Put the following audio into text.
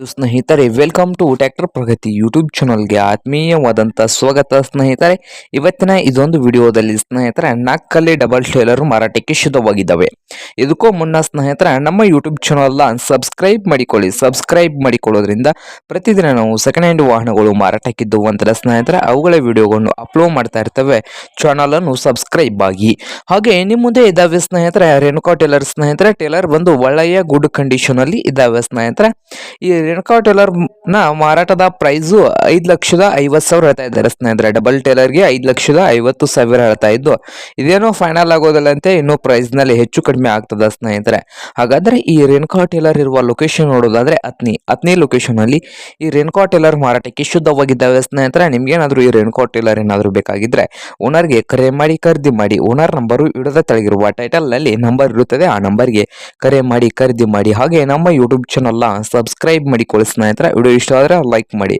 ಸ್ನೇಹಿತರೆ welcome to tractor Pragati YouTube ಚಾನಲ್ಗೆ ಆತ್ಮೀಯವಾದಂಥ ಸ್ವಾಗತ ಸ್ನೇಹಿತರೆ. ಇವತ್ತಿನ ಇದೊಂದು ವಿಡಿಯೋದಲ್ಲಿ ಸ್ನೇಹಿತರೆ, ನಾಲ್ಕಲ್ಲಿ ಡಬಲ್ ಟೇಲರ್ ಮಾರಾಟಕ್ಕೆ ಶುದ್ಧವಾಗಿದ್ದಾವೆ ಇದಕ್ಕೂ ಮುನ್ನ ಸ್ನೇಹಿತರೆ, ನಮ್ಮ ಯೂಟ್ಯೂಬ್ ಚಾನಲ್ನ ಸಬ್ಸ್ಕ್ರೈಬ್ ಮಾಡಿಕೊಳ್ಳಿ. ಸಬ್ಸ್ಕ್ರೈಬ್ ಮಾಡಿಕೊಳ್ಳೋದ್ರಿಂದ ಪ್ರತಿದಿನ ನಾವು ಸೆಕೆಂಡ್ ಹ್ಯಾಂಡ್ ವಾಹನಗಳು ಮಾರಾಟಕ್ಕಿದ್ದವು ಒಂಥರ ಸ್ನೇಹಿತರೆ. ಅವುಗಳ ವಿಡಿಯೋಗಳನ್ನು ಅಪ್ಲೋಡ್ ಮಾಡ್ತಾ ಇರ್ತವೆ. ಚಾನಲನ್ನು ಸಬ್ಸ್ಕ್ರೈಬ್ ಆಗಿ. ಹಾಗೆ ನಿಮ್ಮ ಮುಂದೆ ಇದ್ದಾವೆ ಸ್ನೇಹಿತರೆ, ರೇಣುಕಾ ಟೇಲರ್ ಸ್ನೇಹಿತರೆ. ಟೇಲರ್ ಬಂದು ಒಳ್ಳೆಯ ಗುಡ್ ಕಂಡೀಷನ್ ಅಲ್ಲಿ ಇದ್ದಾವೆ ಸ್ನೇಹಿತರೆ. ಈ ರೇಣುಕಾ ಟೇಲರ್ನ ಮಾರಾಟದ ಪ್ರೈಸು ಐದು ಲಕ್ಷದ ಐವತ್ತು ಸಾವಿರ ಹೇಳ್ತಾ ಇದ್ದಾರೆ ಸ್ನೇಹಿತರೆ. ಡಬಲ್ ಟೇಲರ್ಗೆ ಐದು ಲಕ್ಷದ ಐವತ್ತು ಸಾವಿರ ಹೇಳ್ತಾ ಇದ್ದು, ಇದೇನೋ ಫೈನಲ್ ಆಗೋದಿಲ್ಲಂತೆ ಇನ್ನೂ ಪ್ರೈಸ್ನಲ್ಲಿ ನಲ್ಲಿ ಹೆಚ್ಚು ಕಡಿಮೆ ಆಗ್ತದ ಸ್ನೇಹಿತರೆ. ಹಾಗಾದ್ರೆ ಈ ರೇಣುಕಾ ಟೇಲರ್ ಇರುವ ಲೊಕೇಶನ್ ನೋಡೋದಾದ್ರೆ ಅತ್ನಿ ಅತ್ನಿ ಲೊಕೇಶನ್ ಅಲ್ಲಿ ಈ ರೇಣುಕಾ ಟೇಲರ್ ಮಾರಾಟಕ್ಕೆ ಶುದ್ಧವಾಗಿದ್ದಾವೆ ಸ್ನೇಹಿತರೆ. ನಿಮಗೇನಾದರೂ ಈ ರೇಣುಕಾ ಟೇಲರ್ ಏನಾದರೂ ಬೇಕಾಗಿದ್ರೆ ಓನರ್ಗೆ ಕರೆ ಮಾಡಿ, ಖರೀದಿ ಮಾಡಿ ಓನರ್ ನಂಬರು ಇಡದ ತೆಳಗಿರುವ ಟೈಟಲ್ನಲ್ಲಿ ನಂಬರ್ ಇರುತ್ತದೆ. ಆ ನಂಬರ್ಗೆ ಕರೆ ಮಾಡಿ, ಖರೀದಿ ಮಾಡಿ. ಹಾಗೆ ನಮ್ಮ ಯೂಟ್ಯೂಬ್ ಚಾನಲ್ನ ಸಬ್ಸ್ಕ್ರೈಬ್ ಮಾಡಿಕೊಳ್ಳಿ ಸ್ನೇಹಿತರೆ ವಿಡಿಯೋ ಇಷ್ಟ ಆದರೆ ಲೈಕ್ ಮಾಡಿ.